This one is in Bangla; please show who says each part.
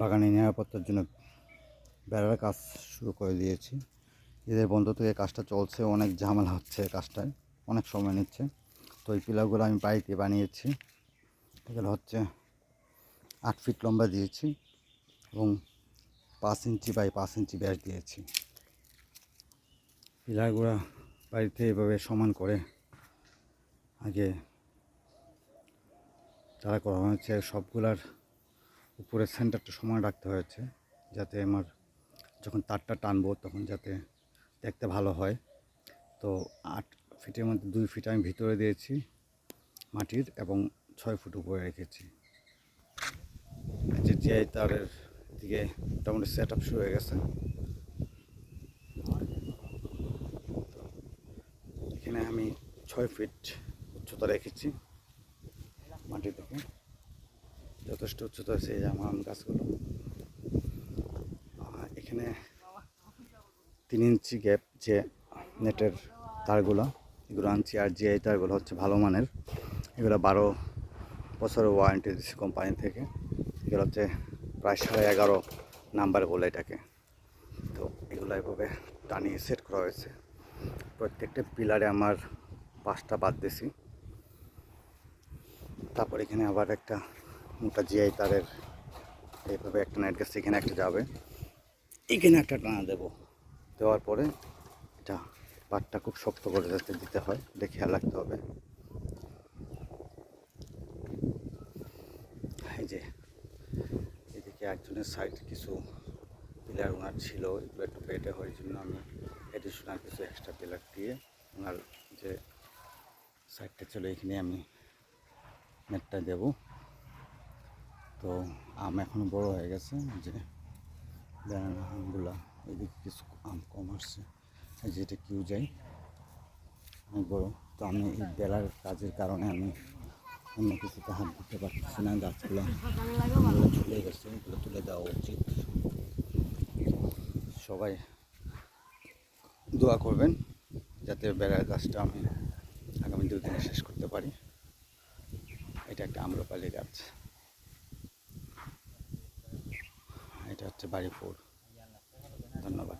Speaker 1: বাগানে নিরাপত্তার জন্য বেড়ার কাজ শুরু করে দিয়েছি। এদের বন্ধ থেকে কাজটা চলছে, অনেক ঝামেলা হচ্ছে কাজটায়, অনেক সময় নিচ্ছে। তো এই পিলারগুলো আমি বাড়িতে বানিয়েছি। এগুলো হচ্ছে আট ফিট লম্বা দিয়েছি এবং পাঁচ ইঞ্চি বাই পাঁচ ইঞ্চি ব্যাস দিয়েছি। পিলারগুলো বাড়িতে এভাবে সমান করে আগে তারা করা হয়েছে, সবগুলার উপরে সেন্টারটা সমান রাখতে হয়েছে, যাতে আমার যখন তারটা টানবো তখন যাতে দেখতে ভালো হয়। তো আট ফিটের মধ্যে দুই ফিট আমি ভিতরে দিয়েছি মাটির এবং ছয় ফুট উপরে রেখেছি। যে জিআই তারের দিকে মোটামুটি সেট আপ শুরু হয়ে গেছে। এখানে আমি ছয় ফিট উচ্চতা রেখেছি মাটি থেকে যথেষ্ট উচ্চতা আছে এই আমার আম গাছগুলো এখানে তিন ইঞ্চি গ্যাপ যে নেটের তারগুলো, এগুলো আনছি। আর যে তারগুলো হচ্ছে ভালো মানের, এগুলো বারো বছরের ওয়ারেন্টি দিচ্ছে কোম্পানি থেকে। এগুলো হচ্ছে প্রায় সাড়ে এগারো নাম্বার বলে এটাকে। তো এগুলো এভাবে টানিয়ে সেট করা হয়েছে। প্রত্যেকটা পিলারে আমার পাঁচটা বাদ দিছি তারপর এখানে আবার একটা মোটা জিআই তারের এইভাবে একটা নাইট গেছে এখানে একটা যাবে। এখানে একটা টানা দেবো। দেওয়ার পরে এটা পাটটা খুব শক্ত করে যাতে দিতে হয় এটা খেয়াল রাখতে হবে। এই যে এদিকে একজনের সাইড কিছু পিলার ওনার ছিল এগুলো একটু বেটে হয় জন্য আমি এডিশনাল কিছু এক্সট্রা পিলার দিয়ে ওনার যে সাইডটা ছিল এখানে আমি নেটটা দেব। তো আম এখনও বড় হয়ে গেছে যে ব্যানানা আমগুলা, এদিকে কিছু আম কম আসছে যেটা কিউ যাই অনেক বড়। তো আমি এই বেলার কাজের কারণে আমি অন্য কিছুতে হাত দিতে পারতেছি না, গাছগুলো আমগুলো ঝুলে গেছে, এগুলো তুলে দেওয়া উচিত। সবাই দোয়া করবেন যাতে বেড়ার গাছটা আমি আগামী দুদিনে শেষ করতে পারি। এটা একটা আম্রপালি গাছ। এটা হচ্ছে বাড়ি ফোর। ধন্যবাদ।